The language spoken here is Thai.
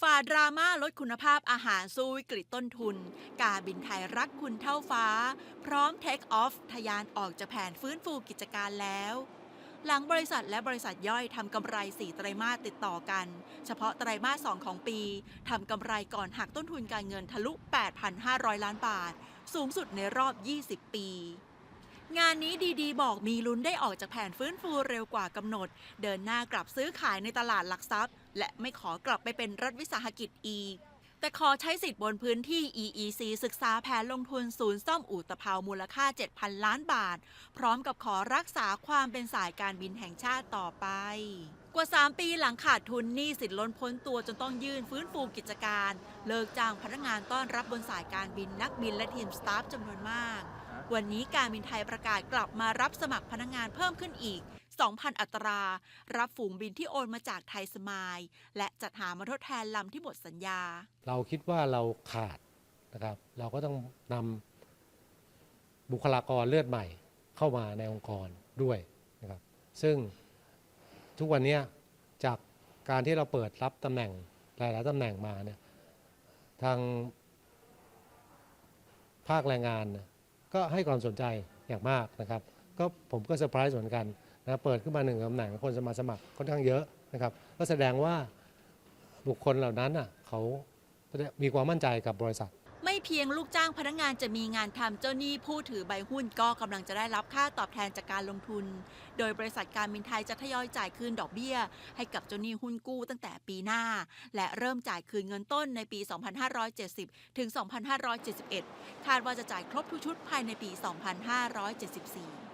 ฝ่าดราม่าลดคุณภาพอาหารสู้วิกฤตต้นทุน กาบินไทยรักคุณเท่าฟ้า พร้อมเทคออฟทะยานออกจากแผนฟื้นฟูกิจการแล้ว หลังบริษัทและบริษัทย่อยทำกำไร 4 ไตรมาสติดต่อกัน เฉพาะไตรมาส 2 ของปีทำกำไรก่อนหักต้นทุนการเงินทะลุ 8,500 ล้านบาท สูงสุดในรอบ 20 ปี งานนี้ดีๆ บอกมีลุ้นได้ออกจากแผนฟื้นฟูเร็วกว่ากำหนด เดินหน้ากลับซื้อขายในตลาดหลักทรัพย์ และไม่ขอกลับไปเป็นรัฐวิสาหกิจอีกแต่ขอใช้สิทธิ์บนพื้นที่ EEC ศึกษาแผนลงทุนศูนย์ซ่อมอู่ตะเภามูลค่า 7,000 ล้านบาท พร้อมกับขอรักษาความเป็นสายการบินแห่งชาติต่อไป กว่า 3 ปีหลังขาดทุนหนี้สินล้นพ้นตัวจนต้องยื่นฟื้นฟูกิจการ เลิกจ้างพนักงานต้อนรับบนสายการบินนักบินและทีมสตาฟจำนวนมาก วันนี้การบินไทยประกาศกลับมารับสมัครพนักงานเพิ่มขึ้นอีก 2,000 อัตรา รับฝูงบินที่โอนมาจากไทยสมายและจัดหามาทดแทนลำที่หมดสัญญา เราคิดว่าเราขาดนะครับ เราก็ต้องนำบุคลากรเลือดใหม่เข้ามาในองค์กรด้วยนะครับ ซึ่งทุกวันนี้จากการที่เราเปิดรับตำแหน่งหลายๆตำแหน่งมาเนี่ยทางภาคแรงงานเนี่ย ก็ให้ความสนใจอย่างมากนะครับ ก็ผมก็เซอร์ไพรส์เหมือนกันนะเปิดขึ้นมาหนึ่งตำแหน่งคนจะมาสมัครค่อนข้างเยอะนะครับก็แสดงว่าบุคคลเหล่านั้นอะเขามีความมั่นใจกับบริษัท ไม่เพียงลูกจ้างพนักงานจะมีงานทำเจ้าหนี้ผู้ถือใบหุ้นก็กำลังจะได้รับค่าตอบแทนจากการลงทุน โดยบริษัทการบินไทยจะทยอยจ่ายคืนดอกเบี้ย ให้กับเจ้าหนี้หุ้นกู้ตั้งแต่ปีหน้า และเริ่มจ่ายคืนเงินต้นในปี 2570 ถึง 2571 คาดว่าจะจ่ายครบทุกชุดภายในปี 2574